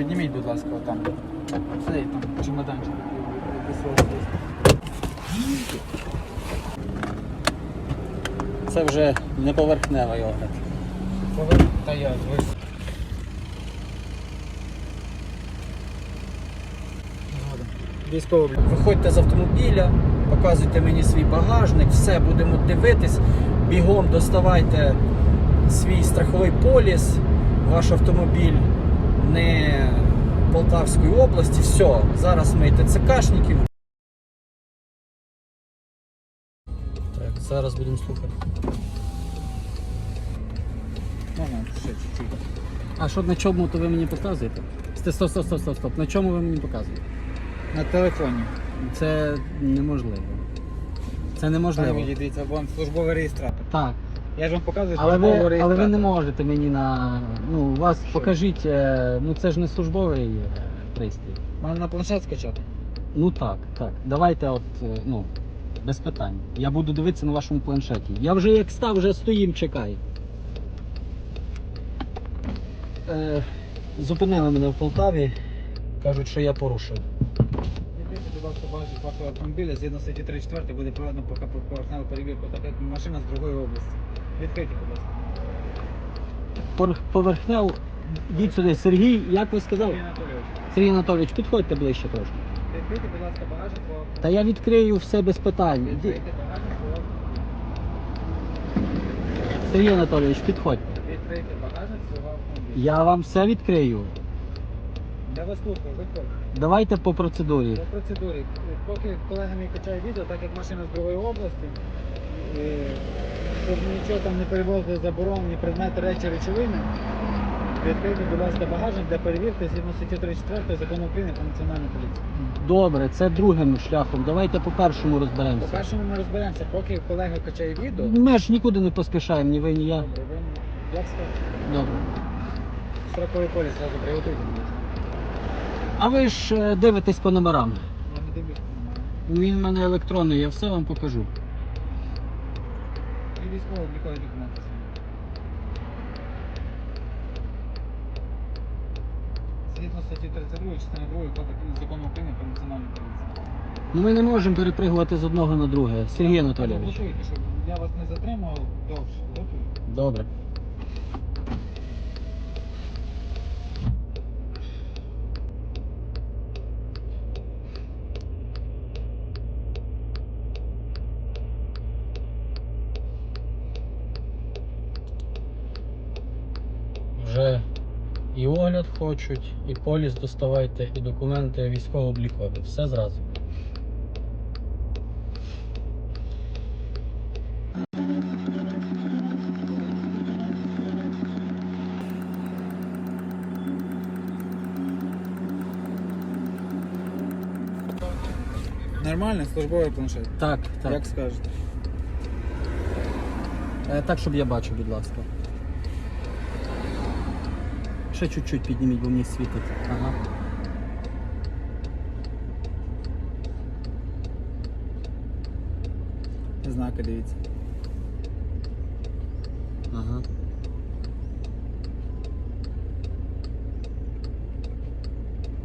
підніміть, будь ласка, отам. Цей там чемоданчик. Це вже не поверхневий огляд. Поверх та я. Ви... Згодом. Виходьте з автомобіля, показуйте мені свій багажник, все будемо дивитись. Бігом доставайте свій страховий поліс, ваш автомобіль не Полтавської області. Все, зараз ми ТЦКшників. Так, зараз будемо слухати. Можна ще чуть-чуть. А що на чому то ви мені показуєте? Стоп, стоп, стоп, стоп, стоп, стоп. На чому ви мені показуєте? На телефоні. Це неможливо. Це неможливо. Дивіться, вон службовий реєстратор. Так. Я ж вам показую Але службовий ви, але ви не можете мені на. Ну, у вас покажіть, е, ну це ж не службовий е, пристрій. Можна на планшет скачати. Ну так, так. Давайте от, е, ну, без питань. Я буду дивитися на вашому планшеті. Я вже як став, вже стоїм, чекаю. Е, зупинили мене в Полтаві. Кажуть, що я порушив. Відкрийте, будь ласка, багажник вашого автомобіля згідно статті 34 буде проведено поки поверхневу перевірку, так як машина з другої області. Відкрийте, будь ласка. Пор- Поверхнев. Йдіть сюди, Сергій, як ви сказали? Сергій Анатолійович, Сергій Анатолійович, підходьте ближче трошки. відкрийте, будь ласка, багажник свого Та я відкрию все без питань. Відкрийте багажник. Сергій Анатолійович, підходьте. Відкрийте багажник свого автомобіля. Я вам все відкрию. Я вас слухаю, виходьте. Давайте по процедурі. По процедурі. Поки колега мій качає відео, так як машина з другої області, і нічого там не перевозили заборонені предмети, речі, речовини, відкрийте, будь ласка, багажник для перевірки згідно статті 34 закону України про національну поліцію. Добре, це другим шляхом. Давайте по першому розберемося. По першому ми розберемося, поки колега качає відео. Ми ж нікуди не поспішаємо, ні ви, ні я. Добре, ви як скажете? Добре. Строковий поліс зразу приготуйте. А ви ж е, дивитесь по номерам. Я не дивлюсь. Він в мене електронний, я все вам покажу. І військово облікові документи. Згідно статті 32 частини 2 Кодексу закону України про національну поліцію. Ну ми не можемо перепригувати з одного на друге. Сергій Анатолійович. Готуйте, щоб я вас не затримував довше. Готуйте. Добре. Вже і огляд хочуть, і поліс доставайте, і документи військово-облікові. Все зразу. Нормально, службовий планшет. Так, так. Як скажете. Е, Так, щоб я бачив, будь ласка. Ще чуть-чуть підніміть, бо мені світить. Ага. Знаки дивіться. Ага.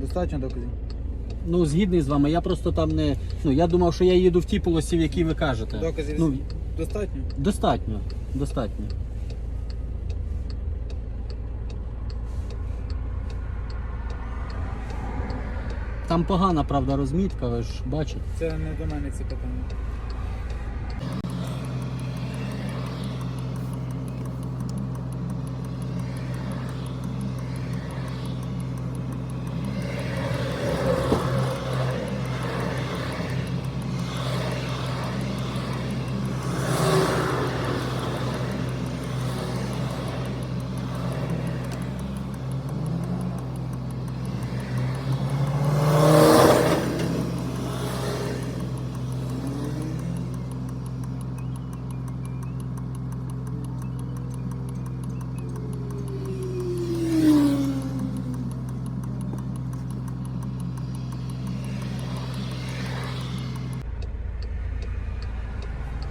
Достатньо доказів. Ну, згідний з вами, я просто там не. Ну, я думав, що я їду в ті полосі, в які ви кажете. Доказів Ну, достатньо. достатньо. Достатньо. Там погана, правда, розмітка, ви ж бачите. Це не до мене ці питання.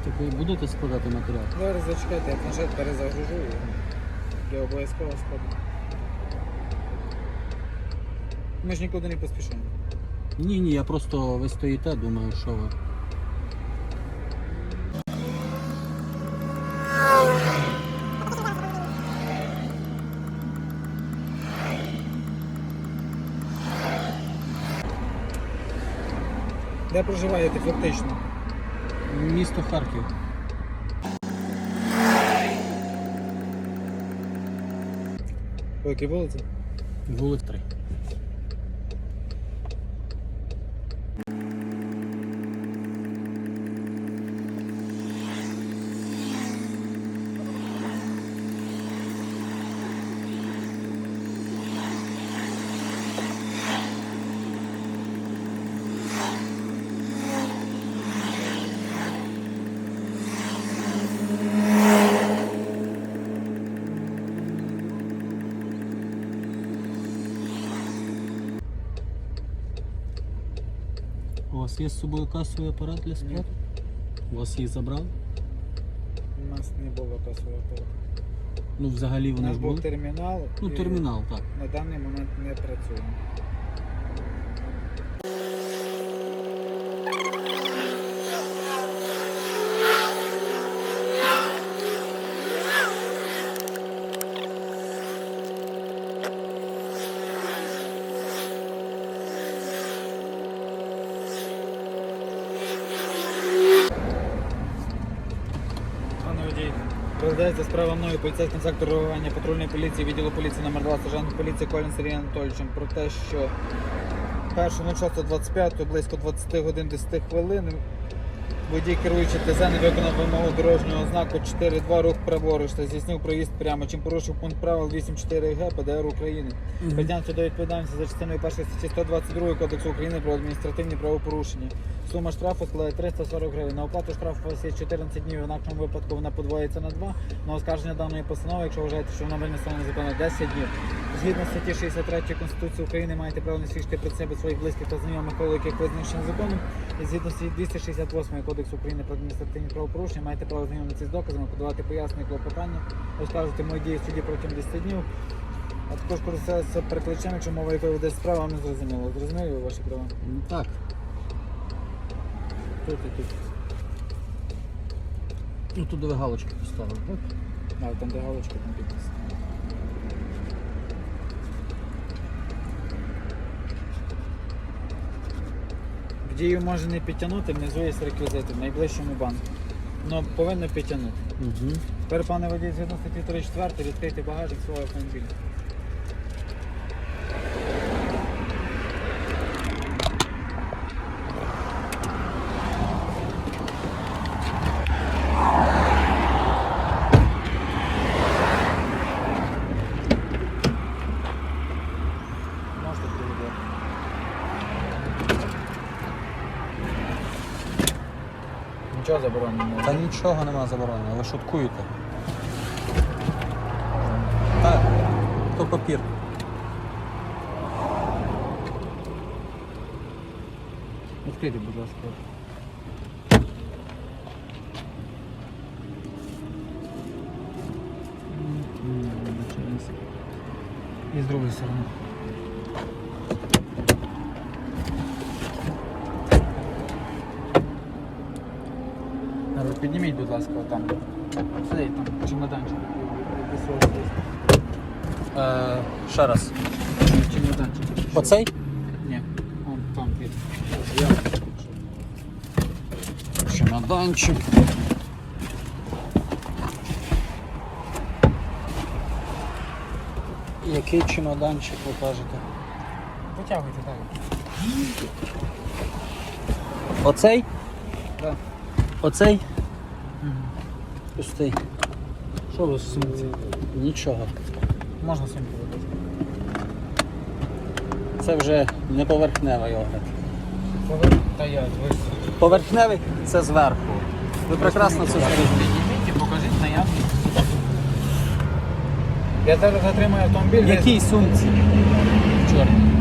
Так ви будете складати матеріал? Зараз зачекайте, я планшет перезагружу і для обов'язкового складу. Ми ж нікуди не поспішаємо. Ні, ні, я просто ви стоїте, думаю, що ви. Де проживаєте фактично? Місто Харків. По якій вулиці? Вулиця 3. Вас є з собою касовий апарат для сплату? У вас її забрали? У нас не було касового апарату. Ну, взагалі У вони нас ж був були. термінал. Ну, і термінал, так. На даний момент не працює. Пане водій, розглядається справа мною поліцейським сектору реагування патрульної поліції відділу поліції номер 2 сержант поліції Колін Сергій Анатолійовичем про те, що 1.06.25 близько 20 годин 10 хвилин водій керуючи ТЗ не виконав вимогу дорожнього знаку 4.2 рух праворуч та здійснив проїзд прямо, чим порушив пункт правил 8.4 Г ПДР України. Притягнути до відповідальності за частиною першої статті 122 Кодексу України про адміністративні правопорушення. Сума штрафу складає 340 гривень. На оплату штрафу є 14 днів, в інакшому випадку вона подвоїться на 2. На оскарження даної постанови, якщо вважаєте, що вона винесена незаконно, 10 днів. Згідно статті 63 Конституції України маєте право не свідчити про себе своїх близьких та знайомих, коли яких визначено законом. І згідно статті 268 Кодексу України про адміністративні правопорушення маєте право знайомитися з доказами, подавати пояснення клопотання, оскаржувати мої дії в суді протягом 10 днів. А також користуватися перекличем, якщо мова якої веде справа, не зрозуміло. Зрозуміли ви ваші права? Так. Тут і тут. Ну туди ви галочки поставили, так? А, там де галочка, там підпис. В дію може не підтягнути, внизу є реквізити в найближчому банку. Ну, повинно підтягнути. Угу. Тепер, пане водій, згідно статті 34, відкрийте багажник свого автомобіля. Можете перевіряти. Нічого забороненого. Та нічого нема забороненого, ви шуткуєте. Так, то папір. Відкрийте, будь ласка. І з другої сторони. Добре, Підніміть, будь ласка, отам. Цей там чемоданчик. Е, ще раз. Чемоданчик. Оцей? Ні, он там під. Чемоданчик. Який чемоданчик ви кажете? Витягуйте далі. Оцей? Так. Оцей? Пустий. Що у вас в сумці? Нічого. Можна сумку видати. Це вже не поверхневий огляд. Та я, ви Поверхневий це зверху. Ви прекрасно це зробите. Підніміть і покажіть наявність. Я зараз затримаю автомобіль. В якій сумці? Чорний.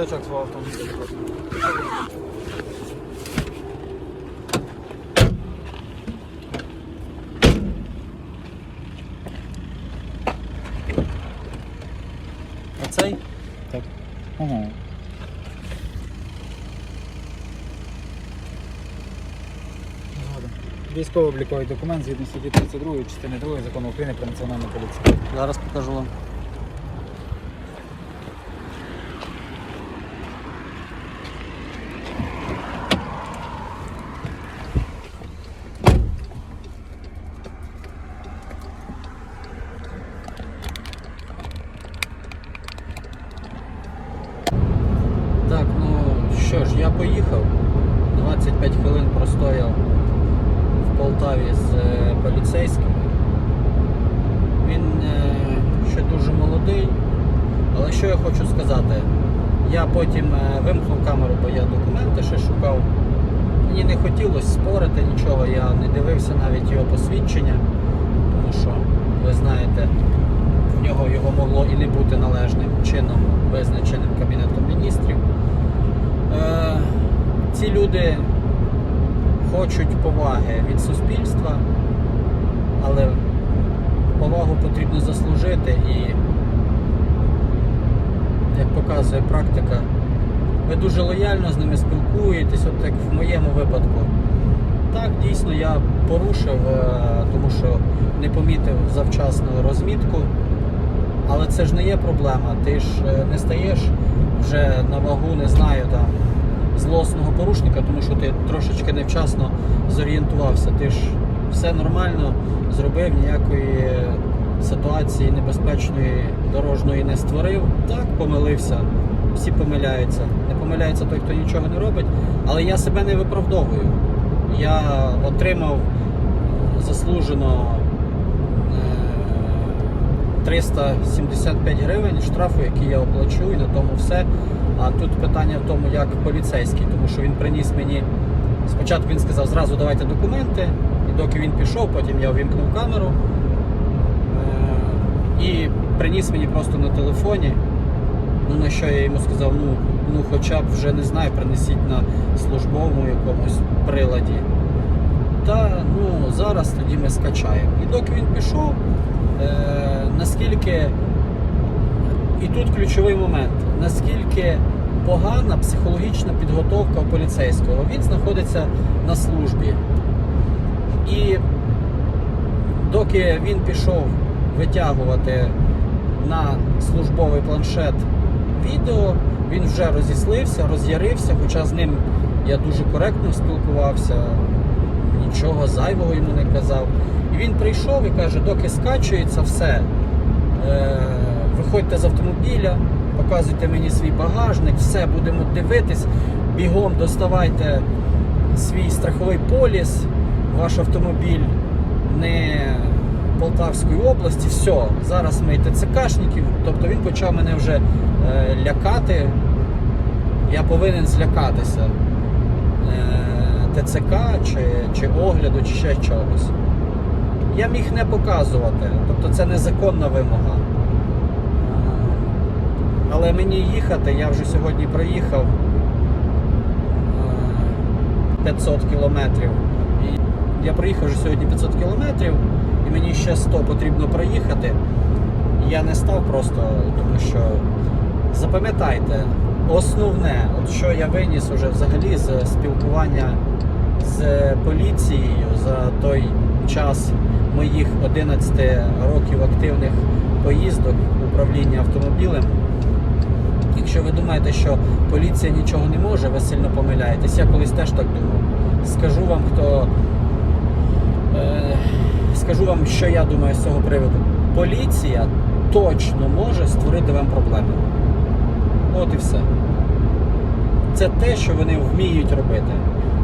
Бардачок свого автомобіля. Оцей? Так. Ага. Військово-обліковий документ згідно статті 32 частини 2 закону України про національну поліцію. Зараз покажу вам. Так, ну що ж, я поїхав. 25 хвилин простояв в Полтаві з е, поліцейськими. Він е, ще дуже молодий. Але що я хочу сказати? Я потім е, вимкнув камеру, бо я документи ще шукав. Мені не хотілося спорити нічого, я не дивився навіть його посвідчення, тому що, ви знаєте, в нього його могло і не бути належним чином визначеним Кабінетом міністрів. Е, ці люди хочуть поваги від суспільства, але повагу потрібно заслужити і, як показує практика, ви дуже лояльно з ними спілкуєтесь, от як в моєму випадку. Так, дійсно, я порушив, е, тому що не помітив завчасно розмітку, але це ж не є проблема. Ти ж е, не стаєш вже на вагу, не знаю, там, злосного порушника, тому що ти трошечки невчасно зорієнтувався. Ти ж все нормально зробив, ніякої ситуації небезпечної дорожньої не створив. Так, помилився. Всі помиляються. Не помиляється той, хто нічого не робить. Але я себе не виправдовую. Я отримав е, заслужено е, 375 гривень штрафу, який я оплачу, і на тому все. А тут питання в тому, як поліцейський, тому що він приніс мені. Спочатку він сказав, зразу давайте документи, і доки він пішов, потім я увімкнув камеру е, і приніс мені просто на телефоні. Ну на що я йому сказав, ну, ну хоча б вже не знаю, принесіть на службовому якомусь приладі. Та ну зараз тоді ми скачаємо. І доки він пішов, е, наскільки і тут ключовий момент, наскільки погана психологічна підготовка у поліцейського. Він знаходиться на службі. І доки він пішов витягувати на службовий планшет відео, він вже розіслився, роз'ярився, хоча з ним я дуже коректно спілкувався, нічого зайвого йому не казав. І він прийшов і каже, доки скачується все, е, виходьте з автомобіля, показуйте мені свій багажник, все, будемо дивитись, бігом доставайте свій страховий поліс, ваш автомобіль не Полтавської області, все, зараз ми ТЦКшників, тобто він почав мене вже лякати. Я повинен злякатися е, ТЦК чи, чи огляду, чи ще чогось. Я міг не показувати, тобто це незаконна вимога. Але мені їхати, я вже сьогодні проїхав е, 500 кілометрів. Я проїхав вже сьогодні 500 кілометрів, і мені ще 100 потрібно проїхати. Я не став просто, тому що запам'ятайте, основне, от що я виніс уже взагалі з спілкування з поліцією за той час моїх 11 років активних поїздок управління автомобілем. Якщо ви думаєте, що поліція нічого не може, ви сильно помиляєтесь. Я колись теж так думав. Скажу вам, хто е, скажу вам, що я думаю з цього приводу. Поліція точно може створити вам проблеми. От і все. Це те, що вони вміють робити,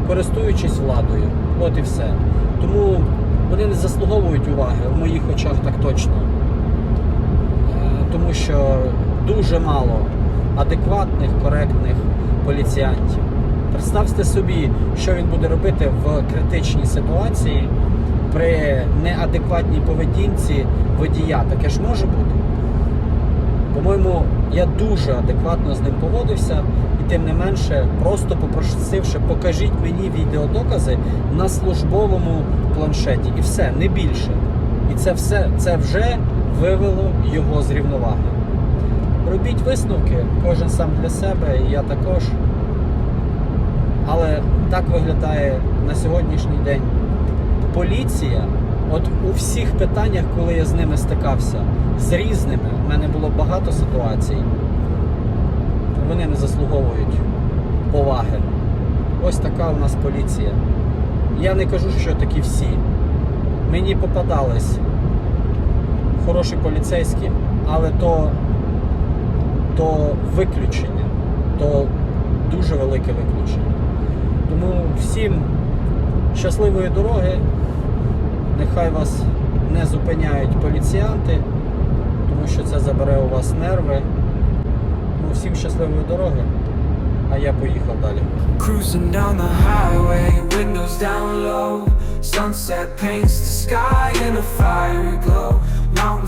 користуючись владою. От і все. Тому вони не заслуговують уваги в моїх очах так точно. Е, Тому що дуже мало адекватних, коректних поліціянтів. Представте собі, що він буде робити в критичній ситуації при неадекватній поведінці водія. Таке ж може бути. По-моєму, Я дуже адекватно з ним поводився, і тим не менше, просто попросивши, покажіть мені відеодокази на службовому планшеті. І все, не більше. І це все це вже вивело його з рівноваги. Робіть висновки, кожен сам для себе, і я також. Але так виглядає на сьогоднішній день поліція. От у всіх питаннях, коли я з ними стикався, з різними, в мене було багато ситуацій. Вони не заслуговують поваги. Ось така у нас поліція. Я не кажу, що такі всі. Мені попадались хороші поліцейські, але то, то виключення, то дуже велике виключення. Тому всім щасливої дороги. Нехай вас не зупиняють поліціянти, тому що це забере у вас нерви. Ну, всім щасливої дороги, а я поїхав далі. Cruising down the highway, windows down low. Sunset paints the sky in a fiery glow.